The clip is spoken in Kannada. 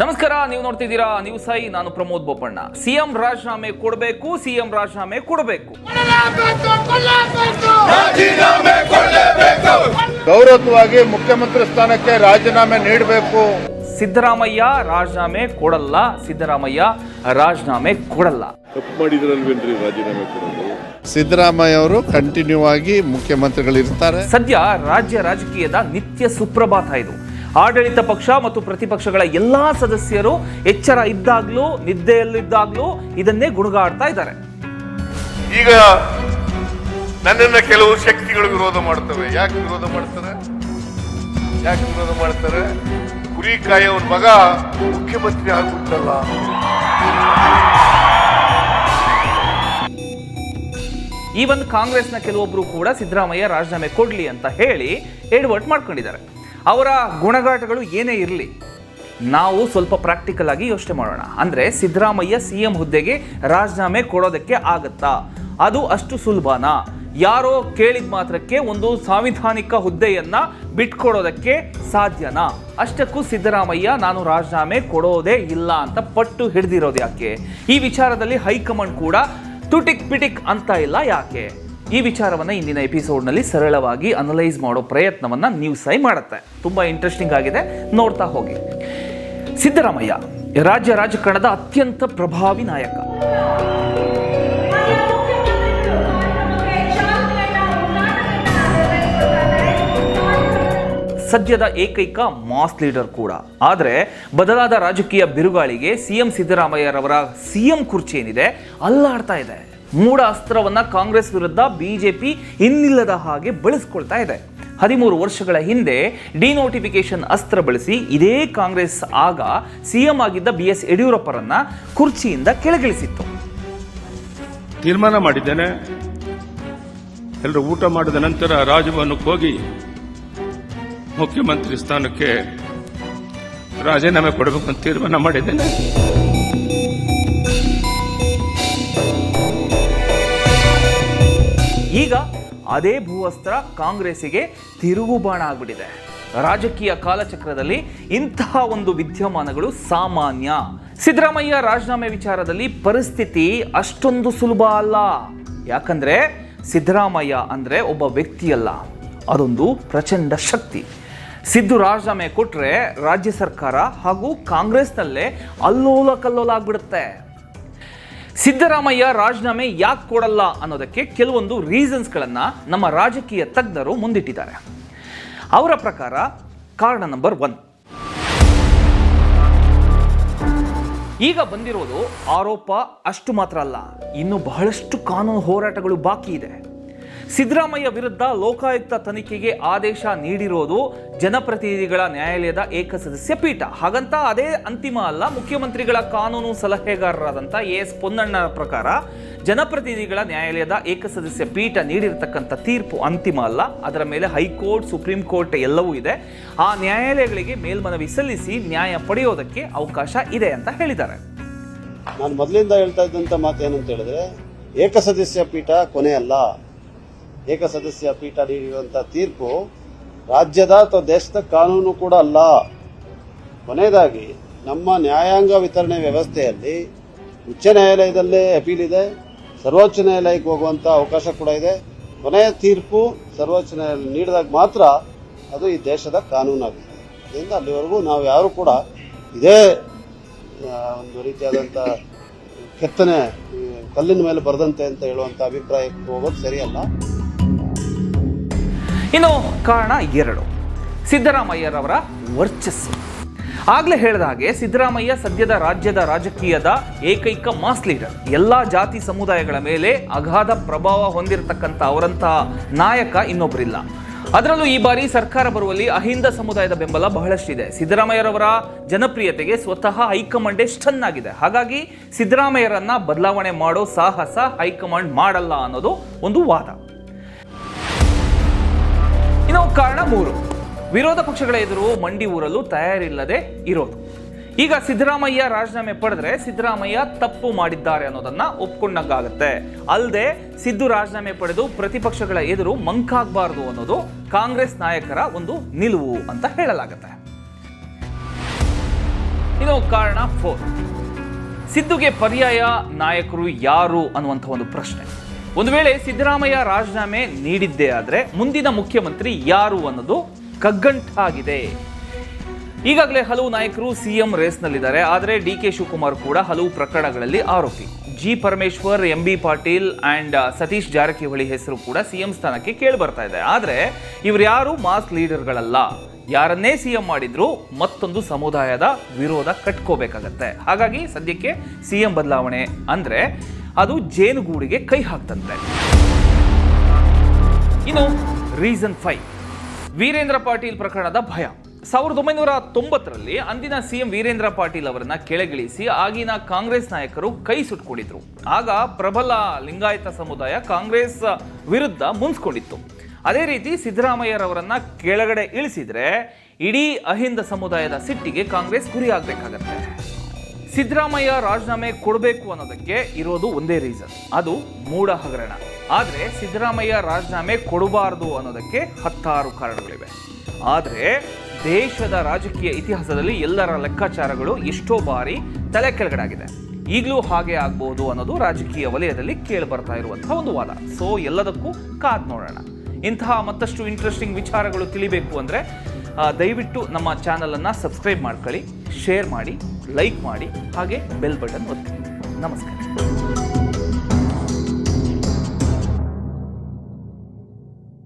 ನಮಸ್ಕಾರ ನೀವು ನೋಡ್ತಿದ್ದೀರಾ ನ್ಯೂಸ್ ಐ ನಾನು ಪ್ರಮೋದ್ ಬೋಪಣ್ಣ. ಸಿಎಂ ರಾಜೀನಾಮೆ ಕೊಡಬೇಕು ಸಿಎಂ ರಾಜೀನಾಮೆ ಕೊಡಬೇಕು. ಗೌರವವಾಗಿ ಮುಖ್ಯಮಂತ್ರಿ ಸ್ಥಾನಕ್ಕೆ ರಾಜೀನಾಮೆ ನೀಡಬೇಕು. ಸಿದ್ದರಾಮಯ್ಯ ರಾಜೀನಾಮೆ ಕೊಡಲ್ಲ ಸಿದ್ದರಾಮಯ್ಯ ರಾಜೀನಾಮೆ ಕೊಡಲ್ಲ. ತಪ್ಪು ಮಾಡಿದ್ರಲ್ವೇನ್ರಿ ರಾಜೀನಾಮೆ ಕೊಡೋದು? ಸಿದ್ದರಾಮಯ್ಯ ಅವರು ಕಂಟಿನ್ಯೂ ಆಗಿ ಮುಖ್ಯಮಂತ್ರಿಗಳಿರ್ತಾರೆ. ಸದ್ಯ ರಾಜ್ಯ ರಾಜಕೀಯದ ನಿತ್ಯ ಸುಪ್ರಭಾತ ಇದು. ಆಡಳಿತ ಪಕ್ಷ ಮತ್ತು ಪ್ರತಿಪಕ್ಷಗಳ ಎಲ್ಲ ಸದಸ್ಯರು ಎಚ್ಚರ ಇದ್ದಾಗ್ಲೂ ನಿದ್ದೆಯಲ್ಲಿದ್ದಾಗ್ಲೂ ಇದನ್ನೇ ಗುಣಗಾಡ್ತಾ ಇದ್ದಾರೆ. ಈಗ ನನ್ನನ್ನ ಕೆಲವು ಶಕ್ತಿಗಳು ವಿರೋಧ ಮಾಡ್ತವೆ. ಯಾಕೆ ವಿರೋಧ ಮಾಡ್ತಾರೆ ಯಾಕೆ ವಿರೋಧ ಮಾಡ್ತಾರೆ ಕುರಿ ಅವ್ರ ಮಗ ಮುಖ್ಯಮಂತ್ರಿ ಆಗುತ್ತಲ್ಲ ಈ ಒಂದು ಕಾಂಗ್ರೆಸ್ನ ಕೆಲವೊಬ್ರು ಕೂಡ ಸಿದ್ದರಾಮಯ್ಯ ರಾಜೀನಾಮೆ ಕೊಡ್ಲಿ ಅಂತ ಹೇಳಿ ಎಡ್ವರ್ಟ್ ಮಾಡ್ಕೊಂಡಿದ್ದಾರೆ. ಅವರ ಗುಣಗಾಟಗಳು ಏನೇ ಇರಲಿ, ನಾವು ಸ್ವಲ್ಪ ಪ್ರಾಕ್ಟಿಕಲ್ ಆಗಿ ಯೋಚನೆ ಮಾಡೋಣ. ಅಂದರೆ ಸಿದ್ದರಾಮಯ್ಯ ಸಿ ಎಂ ಹುದ್ದೆಗೆ ರಾಜೀನಾಮೆ ಕೊಡೋದಕ್ಕೆ ಆಗತ್ತಾ? ಅದು ಅಷ್ಟು ಸುಲಭನಾ? ಯಾರೋ ಕೇಳಿದ ಮಾತ್ರಕ್ಕೆ ಒಂದು ಸಾಂವಿಧಾನಿಕ ಹುದ್ದೆಯನ್ನು ಬಿಟ್ಕೊಡೋದಕ್ಕೆ ಸಾಧ್ಯನಾ? ಅಷ್ಟಕ್ಕೂ ಸಿದ್ದರಾಮಯ್ಯ, ನಾನು ರಾಜೀನಾಮೆ ಕೊಡೋದೇ ಇಲ್ಲ ಅಂತ ಪಟ್ಟು ಹಿಡಿದಿರೋದು ಯಾಕೆ? ಈ ವಿಚಾರದಲ್ಲಿ ಹೈಕಮಾಂಡ್ ಕೂಡ ತುಟಿಕ್ ಪಿಟಿಕ್ ಅಂತ ಇಲ್ಲ ಯಾಕೆ? ಈ ವಿಚಾರವನ್ನು ಇಂದಿನ ಎಪಿಸೋಡ್ನಲ್ಲಿ ಸರಳವಾಗಿ ಅನಲೈಸ್ ಮಾಡೋ ಪ್ರಯತ್ನವನ್ನ ನ್ಯೂಸ್ ಐ ಮಾಡುತ್ತೆ. ತುಂಬ ಇಂಟ್ರೆಸ್ಟಿಂಗ್ ಆಗಿದೆ. ನೋಡ್ತಾ ಹೋಗಿ. ಸಿದ್ದರಾಮಯ್ಯ, ರಾಜ್ಯ ರಾಜಕಾರಣದ ಅತ್ಯಂತ ಪ್ರಭಾವಿ ನಾಯಕ. ಸದ್ಯದ ಏಕೈಕ ಮಾಸ್ ಲೀಡರ್ ಕೂಡ. ಆದರೆ ಬದಲಾದ ರಾಜಕೀಯ ಬಿರುಗಾಳಿಗೆ ಸಿಎಂ ಸಿದ್ದರಾಮಯ್ಯರವರ ಸಿಎಂ ಕುರ್ಚಿ ಏನಿದೆ, ಅಲ್ಲಾಡ್ತಾ ಇದೆ. ಮೂಡ ಅಸ್ತ್ರವನ್ನು ಕಾಂಗ್ರೆಸ್ ವಿರುದ್ಧ ಬಿಜೆಪಿ ಇನ್ನಿಲ್ಲದ ಹಾಗೆ ಬಳಸ್ಕೊಳ್ತಾ ಇದೆ. ಹದಿಮೂರು ವರ್ಷಗಳ ಹಿಂದೆ ಡಿನೋಟಿಫಿಕೇಶನ್ ಅಸ್ತ್ರ ಬಳಸಿ ಇದೇ ಕಾಂಗ್ರೆಸ್ ಆಗ ಸಿಎಂ ಆಗಿದ್ದ ಬಿ ಎಸ್ ಯಡಿಯೂರಪ್ಪರನ್ನ ಕುರ್ಚಿಯಿಂದ ಕೆಳಗಿಳಿಸಿತ್ತು. ತೀರ್ಮಾನ ಮಾಡಿದ್ದೇನೆ. ಎಲ್ಲರೂ ಊಟ ಮಾಡಿದ ನಂತರ ರಾಜಭವನಕ್ಕೆ ಹೋಗಿ ಮುಖ್ಯಮಂತ್ರಿ ಸ್ಥಾನಕ್ಕೆ ರಾಜೀನಾಮೆ ಕೊಡಬೇಕು ಅಂತ ತೀರ್ಮಾನ ಮಾಡಿದ್ದೇನೆ. ಅದೇ ಭೂವಸ್ತ್ರ ಕಾಂಗ್ರೆಸ್ಸಿಗೆ ತಿರುಗುಬಾಣ ಆಗ್ಬಿಟ್ಟಿದೆ. ರಾಜಕೀಯ ಕಾಲಚಕ್ರದಲ್ಲಿ ಇಂತಹ ಒಂದು ವಿದ್ಯಮಾನಗಳು ಸಾಮಾನ್ಯ. ಸಿದ್ದರಾಮಯ್ಯ ರಾಜೀನಾಮೆ ವಿಚಾರದಲ್ಲಿ ಪರಿಸ್ಥಿತಿ ಅಷ್ಟೊಂದು ಸುಲಭ ಅಲ್ಲ. ಯಾಕಂದ್ರೆ ಸಿದ್ದರಾಮಯ್ಯ ಅಂದ್ರೆ ಒಬ್ಬ ವ್ಯಕ್ತಿಯಲ್ಲ. ಅದೊಂದು ಪ್ರಚಂಡ ಶಕ್ತಿ. ಸಿದ್ದು ರಾಜೀನಾಮೆ ಕೊಟ್ಟರೆ ರಾಜ್ಯ ಸರ್ಕಾರ ಹಾಗೂ ಕಾಂಗ್ರೆಸ್ನಲ್ಲೇ ಅಲ್ಲೋಲ ಕಲ್ಲೋಲ ಆಗ್ಬಿಡುತ್ತೆ ಸಿದ್ದರಾಮಯ್ಯ ರಾಜೀನಾಮೆ ಯಾಕೆ ಕೊಡಲ್ಲ ಅನ್ನೋದಕ್ಕೆ ಕೆಲವೊಂದು ರೀಸನ್ಸ್ಗಳನ್ನು ನಮ್ಮ ರಾಜಕೀಯ ತಜ್ಞರು ಮುಂದಿಟ್ಟಿದ್ದಾರೆ. ಅವರ ಪ್ರಕಾರ ಕಾರಣ ನಂಬರ್ ಒನ್ ಈಗ ಬಂದಿರೋದು ಆರೋಪ ಅಷ್ಟು ಮಾತ್ರ ಅಲ್ಲ, ಇನ್ನು ಬಹಳಷ್ಟು ಕಾನೂನು ಹೋರಾಟಗಳು ಬಾಕಿ ಇದೆ. ಸಿದ್ದರಾಮಯ್ಯ ವಿರುದ್ಧ ಲೋಕಾಯುಕ್ತ ತನಿಖೆಗೆ ಆದೇಶ ನೀಡಿರೋದು ಜನಪ್ರತಿನಿಧಿಗಳ ನ್ಯಾಯಾಲಯದ ಏಕಸದಸ್ಯ ಪೀಠ. ಹಾಗಂತ ಅದೇ ಅಂತಿಮ ಅಲ್ಲ, ಮುಖ್ಯಮಂತ್ರಿಗಳ ಕಾನೂನು ಸಲಹೆಗಾರರಾದಂಥ ಎ ಎಸ್ ಪೊನ್ನಣ್ಣ ಪ್ರಕಾರ ಜನಪ್ರತಿನಿಧಿಗಳ ನ್ಯಾಯಾಲಯದ ಏಕಸದಸ್ಯ ಪೀಠ ನೀಡಿರತಕ್ಕಂಥ ತೀರ್ಪು ಅಂತಿಮ ಅಲ್ಲ, ಅದರ ಮೇಲೆ ಹೈಕೋರ್ಟ್, ಸುಪ್ರೀಂ ಕೋರ್ಟ್ ಎಲ್ಲವೂ ಇದೆ. ಆ ನ್ಯಾಯಾಲಯಗಳಿಗೆ ಮೇಲ್ಮನವಿ ಸಲ್ಲಿಸಿ ನ್ಯಾಯ ಪಡೆಯೋದಕ್ಕೆ ಅವಕಾಶ ಇದೆ ಅಂತ ಹೇಳಿದ್ದಾರೆ. ನಾನು ಮೊದಲಿಂದ ಹೇಳ್ತಾ ಇದ್ದಂಥ ಮಾತು ಏನಂತ ಹೇಳಿದ್ರೆ ಏಕಸದಸ್ಯ ಪೀಠ ಕೊನೆ ಅಲ್ಲ ಏಕಸದಸ್ಯ ಪೀಠ ನೀಡಿರುವಂತಹ ತೀರ್ಪು ರಾಜ್ಯದ ಅಥವಾ ದೇಶದ ಕಾನೂನು ಕೂಡ ಅಲ್ಲ. ಕೊನೆಯದಾಗಿ, ನಮ್ಮ ನ್ಯಾಯಾಂಗ ವಿತರಣೆ ವ್ಯವಸ್ಥೆಯಲ್ಲಿ ಉಚ್ಚ ನ್ಯಾಯಾಲಯದಲ್ಲೇ ಅಪೀಲ್ ಇದೆ. ಸರ್ವೋಚ್ಚ ನ್ಯಾಯಾಲಯಕ್ಕೆ ಹೋಗುವಂತ ಅವಕಾಶ ಕೂಡ ಇದೆ. ಕೊನೆಯ ತೀರ್ಪು ಸರ್ವೋಚ್ಚ ನ್ಯಾಯಾಲಯ ನೀಡಿದಾಗ ಮಾತ್ರ ಅದು ಈ ದೇಶದ ಕಾನೂನಾಗುತ್ತದೆ ಇದರಿಂದ ಅಲ್ಲಿವರೆಗೂ ನಾವು ಯಾರು ಕೂಡ ಇದೇ ಒಂದು ರೀತಿಯಾದಂಥ ಕೆತ್ತನೆ ಕಲ್ಲಿನ ಮೇಲೆ ಬರೆದಂತೆ ಅಂತ ಹೇಳುವಂಥ ಅಭಿಪ್ರಾಯಕ್ಕೆ ಹೋಗೋದು ಸರಿಯಲ್ಲ. ಇನ್ನು ಕಾರಣ ಎರಡು. ಸಿದ್ದರಾಮಯ್ಯರವರ ವರ್ಚಸ್ಸು. ಆಗಲೇ ಹೇಳಿದ ಹಾಗೆ ಸಿದ್ದರಾಮಯ್ಯ ಸದ್ಯದ ರಾಜ್ಯದ ರಾಜಕೀಯದ ಏಕೈಕ ಮಾಸ್ ಲೀಡರ್. ಎಲ್ಲ ಜಾತಿ ಸಮುದಾಯಗಳ ಮೇಲೆ ಅಗಾಧ ಪ್ರಭಾವ ಹೊಂದಿರತಕ್ಕಂಥ ಅವರಂತಹ ನಾಯಕ ಇನ್ನೊಬ್ಬರಿಲ್ಲ ಅದರಲ್ಲೂ ಈ ಬಾರಿ ಸರ್ಕಾರ ಬರುವಲ್ಲಿ ಅಹಿಂದ ಸಮುದಾಯದ ಬೆಂಬಲ ಬಹಳಷ್ಟಿದೆ. ಸಿದ್ದರಾಮಯ್ಯರವರ ಜನಪ್ರಿಯತೆಗೆ ಸ್ವತಃ ಹೈಕಮಾಂಡೇ ಸ್ಟನ್ ಆಗಿದೆ ಹಾಗಾಗಿ ಸಿದ್ದರಾಮಯ್ಯರನ್ನ ಬದಲಾವಣೆ ಮಾಡೋ ಸಾಹಸ ಹೈಕಮಾಂಡ್ ಮಾಡಲ್ಲ ಅನ್ನೋದು ಒಂದು ವಾದ. ಇನ್ನು ಕಾರಣ ಮೂರು. ವಿರೋಧ ಪಕ್ಷಗಳ ಎದುರು ಮಂಡಿ ಊರಲು ತಯಾರಿಲ್ಲದೆ ಇರೋದು. ಈಗ ಸಿದ್ದರಾಮಯ್ಯ ರಾಜೀನಾಮೆ ಪಡೆದ್ರೆ ಸಿದ್ದರಾಮಯ್ಯ ತಪ್ಪು ಮಾಡಿದ್ದಾರೆ ಅನ್ನೋದನ್ನ ಒಪ್ಕೊಂಡಂಗಾಗತ್ತೆ. ಅಲ್ಲದೆ ಸಿದ್ದು ರಾಜೀನಾಮೆ ಪಡೆದು ಪ್ರತಿಪಕ್ಷಗಳ ಎದುರು ಮಂಕಾಗಬಾರದು ಅನ್ನೋದು ಕಾಂಗ್ರೆಸ್ ನಾಯಕರ ಒಂದು ನಿಲುವು ಅಂತ ಹೇಳಲಾಗತ್ತೆ. ಇನ್ನು ಕಾರಣ ಫೋರ್ ಸಿದ್ದುಗೆ ಪರ್ಯಾಯ ನಾಯಕರು ಯಾರು ಅನ್ನುವಂಥ ಒಂದು ಪ್ರಶ್ನೆ. ಒಂದು ವೇಳೆ ಸಿದ್ದರಾಮಯ್ಯ ರಾಜೀನಾಮೆ ನೀಡಿದ್ದೇ ಆದರೆ ಮುಂದಿನ ಮುಖ್ಯಮಂತ್ರಿ ಯಾರು ಅನ್ನೋದು ಕಗ್ಗಂಟಾಗಿದೆ ಈಗಾಗಲೇ ಹಲವು ನಾಯಕರು ಸಿಎಂ ರೇಸ್ನಲ್ಲಿದ್ದಾರೆ. ಆದರೆ ಡಿ ಕೆ ಶಿವಕುಮಾರ್ ಕೂಡ ಹಲವು ಪ್ರಕರಣಗಳಲ್ಲಿ ಆರೋಪಿ. G Parameshwar, M B Patil and Satish Jarkiholi ಹೆಸರು ಕೂಡ ಸಿಎಂ ಸ್ಥಾನಕ್ಕೆ ಕೇಳಿ ಬರ್ತಾ ಇದೆ. ಆದರೆ ಇವರು ಯಾರು? ಮಾಸ್ ಲೀಡರ್ಗಳಲ್ಲ. ಯಾರನ್ನೇ ಸಿಎಂ ಮಾಡಿದ್ರು ಮತ್ತೊಂದು ಸಮುದಾಯದ ವಿರೋಧ ಕಟ್ಕೋಬೇಕಾಗತ್ತೆ. ಹಾಗಾಗಿ ಸದ್ಯಕ್ಕೆ ಸಿಎಂ ಬದಲಾವಣೆ ಅಂದ್ರೆ ಅದು ಜೇನುಗೂಡಿಗೆ ಕೈ ಹಾಕ್ತಂತೆ. ಇನ್ನು ರೀಸನ್ ಫೈವ್. ವೀರೇಂದ್ರ ಪಾಟೀಲ್ ಪ್ರಕರಣದ ಭಯ. ಸಾವಿರದ ಒಂಬೈನೂರ ತೊಂಬತ್ತರಲ್ಲಿ ಅಂದಿನ ಸಿಎಂ ವೀರೇಂದ್ರ ಪಾಟೀಲ್ ಅವರನ್ನ ಕೆಳಗಿಳಿಸಿ ಆಗಿನ ಕಾಂಗ್ರೆಸ್ ನಾಯಕರು ಕೈ ಸುಟ್ಕೊಂಡಿದ್ರು. ಆಗ ಪ್ರಬಲ ಲಿಂಗಾಯತ ಸಮುದಾಯ ಕಾಂಗ್ರೆಸ್ ವಿರುದ್ಧ ಮುನ್ಸ್ಕೊಂಡಿತ್ತು ಅದೇ ರೀತಿ ಸಿದ್ದರಾಮಯ್ಯರವರನ್ನ ಕೆಳಗಡೆ ಇಳಿಸಿದ್ರೆ ಇಡೀ ಅಹಿಂದ ಸಮುದಾಯದ ಸಿಟ್ಟಿಗೆ ಕಾಂಗ್ರೆಸ್ ಗುರಿಯಾಗಬೇಕಾಗತ್ತೆ. ಸಿದ್ದರಾಮಯ್ಯ ರಾಜೀನಾಮೆ ಕೊಡಬೇಕು ಅನ್ನೋದಕ್ಕೆ ಇರೋದು ಒಂದೇ ರೀಸನ್ ಅದು ಮೂಢ ಹಗರಣ. ಆದರೆ ಸಿದ್ದರಾಮಯ್ಯ ರಾಜೀನಾಮೆ ಕೊಡಬಾರದು ಅನ್ನೋದಕ್ಕೆ ಹತ್ತಾರು ಕಾರಣಗಳಿವೆ. ಆದರೆ ದೇಶದ ರಾಜಕೀಯ ಇತಿಹಾಸದಲ್ಲಿ ಎಲ್ಲರ ಲೆಕ್ಕಾಚಾರಗಳು ಎಷ್ಟೋ ಬಾರಿ ತಲೆ ಕೆಳಗಡೆ ಈಗಲೂ ಹಾಗೆ ಆಗ್ಬೋದು ಅನ್ನೋದು ರಾಜಕೀಯ ವಲಯದಲ್ಲಿ ಕೇಳಿಬರ್ತಾ ಇರುವಂತಹ ಒಂದು ವಾದ. ಸೊ ಎಲ್ಲದಕ್ಕೂ ಕಾದ್ ನೋಡೋಣ. ಇಂತಹ ಮತ್ತಷ್ಟು ಇಂಟ್ರೆಸ್ಟಿಂಗ್ ವಿಚಾರಗಳು ತಿಳಿಬೇಕು ಅಂದರೆ ದಯವಿಟ್ಟು ನಮ್ಮ ಚಾನಲನ್ನು ಸಬ್ಸ್ಕ್ರೈಬ್ ಮಾಡ್ಕೊಳ್ಳಿ ಶೇರ್ ಮಾಡಿ ಲೈಕ್ ಮಾಡಿ ಹಾಗೆ ಬೆಲ್ ಬಟನ್ ಒತ್ತಿ. ನಮಸ್ಕಾರ.